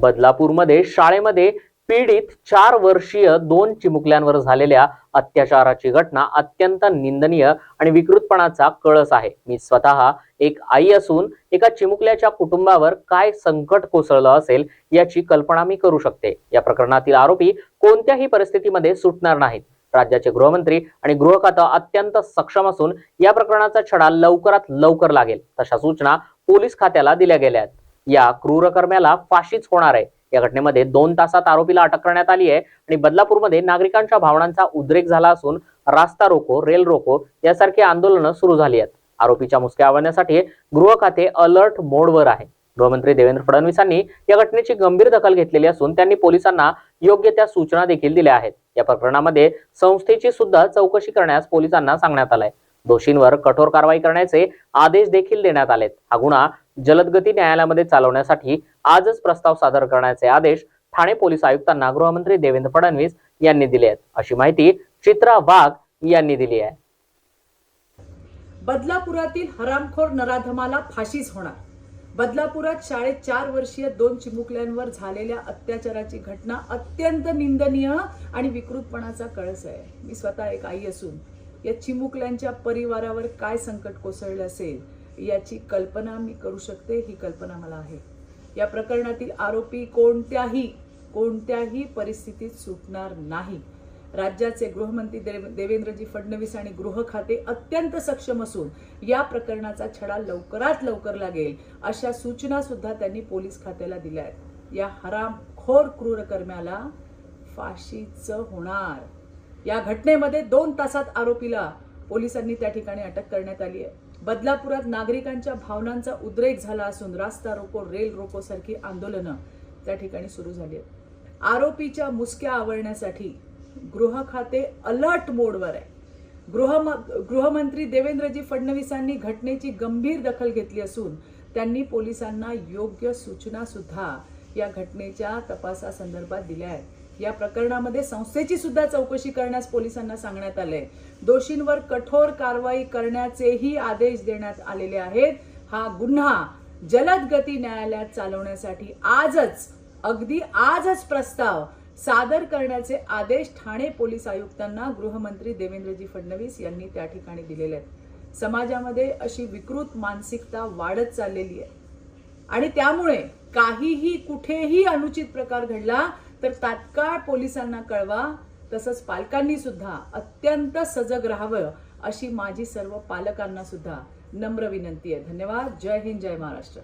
बदलापूरमध्ये शाळेमध्ये पीडित चार वर्षीय दोन चिमुकल्यांवर झालेल्या अत्याचाराची घटना अत्यंत निंदनीय आणि विकृतपणाचा कळस आहे. मी स्वतः एक आई असून एका चिमुकल्याच्या कुटुंबावर काय संकट कोसळलं असेल याची कल्पना मी करू शकते. या प्रकरणातील आरोपी कोणत्याही परिस्थितीमध्ये सुटणार नाहीत. राज्याचे गृहमंत्री आणि गृह खातं अत्यंत सक्षम असून या प्रकरणाचा छडा लवकरात लवकर लागेल तशा सूचना पोलीस खात्याला दिल्या गेल्या आहेत. या क्रूरकर्म्याला फाशीच होणार आहे. या घटनेमध्ये दोन तासात आरोपीला अटक करण्यात आली आहे आणि बदलापूरमध्ये नागरिकांच्या भावनांचा उद्रेक झाला असून रास्ता रोको रेल रोको यासारखी आंदोलनं सुरू झाली आहेत. आरोपीच्या मुसक्या आवडण्यासाठी गृह खाते अलर्ट मोडवर आहे. गृहमंत्री देवेंद्र फडणवीसांनी या घटनेची गंभीर दखल घेतलेली असून त्यांनी पोलिसांना योग्य त्या सूचना देखील दिल्या आहेत. या प्रकरणामध्ये संस्थेची सुद्धा चौकशी करण्यास पोलिसांना सांगण्यात आलंय. दोषींवर कठोर कारवाई करण्याचे आदेश देखील देण्यात आलेत. हा गुन्हा जलदगती न्यायालयामध्ये चालवण्यासाठी आजच प्रस्ताव सादर करण्याचे आदेश ठाणे पोलीस आयुक्तांना गृहमंत्री देवेंद्र फडणवीस यांनी दिले आहेत. अशी माहिती चित्रा वाघ यांनी दिली आहे. बदलापुरातील हरामखोर नराधमाला फाशीच होणार. बदलापुरात शाळेत चार वर्षीय दोन चिमुकल्यांवर झालेल्या अत्याचाराची घटना अत्यंत निंदनीय आणि विकृतपणाचा कळस आहे. मी स्वतः एक आई असून या चिमुकल्यांच्या परिवारावर काय संकट कोसळलं असेल याची कल्पना मी करू शकते ही कल्पना मला आहे. या प्रकरणातील आरोपी कोणत्याही कोणत्याही परिस्थितीत सुटणार नाही. राज्याचे गृहमंत्री देव- देवेंद्रजी फडणवीस आणि गृह खाते अत्यंत सक्षम असून या प्रकरणाचा छडा लवकरात लवकर लागेल अशा सूचना सुद्धा त्यांनी पोलीस खात्याला दिल्या आहेत. या हरामखोर क्रूरकर्म्याला फाशीच होणार. या घटनेमध्ये दोन तासात आरोपीला पोलिसांनी त्या ठिकाणी अटक करण्यात आली आहे. बदलापुरात नागरिकांच्या भावनांचा उद्रेक झाला असून रास्ता रोको रेल रोको सारखी आंदोलनं त्या ठिकाणी सुरू झाली आहेत. आरोपीच्या मुसक्या आवळण्यासाठी गृह खाते अलर्ट मोडवर आहे. गृह गृहमंत्री देवेंद्रजी फडणवीसांनी घटनेची गंभीर दखल घेतली असून त्यांनी पोलिसांना योग्य सूचना सुद्धा या घटनेच्या तपासासंदर्भात दिल्या आहेत. या प्रकरणामध्ये संस्थेची सुद्धा चौकशी करण्यास पोलिसांना सांगण्यात आलंय. दोषींवर कठोर कारवाई करण्याचेही आदेश देण्यात आलेले आहेत. हा गुन्हा जलद गती न्यायालयात चालवण्यासाठी आजच अगदी आजच प्रस्ताव सादर करण्याचे आदेश ठाणे पोलीस आयुक्तांना गृहमंत्री देवेंद्रजी फडणवीस यांनी त्या ठिकाणी दिलेले आहेत. समाजामध्ये अशी विकृत मानसिकता वाढत चाललेली आहे. आणि त्यामुळे काहीही कुठेही अनुचित प्रकार घडला तर तात्काळ पोलिसांना कळवा तसंच पालकांनी सुद्धा अत्यंत सजग राहावं अशी माझी सर्व पालकांना सुद्धा नम्र विनंती आहे. धन्यवाद. जय हिंद जय महाराष्ट्र.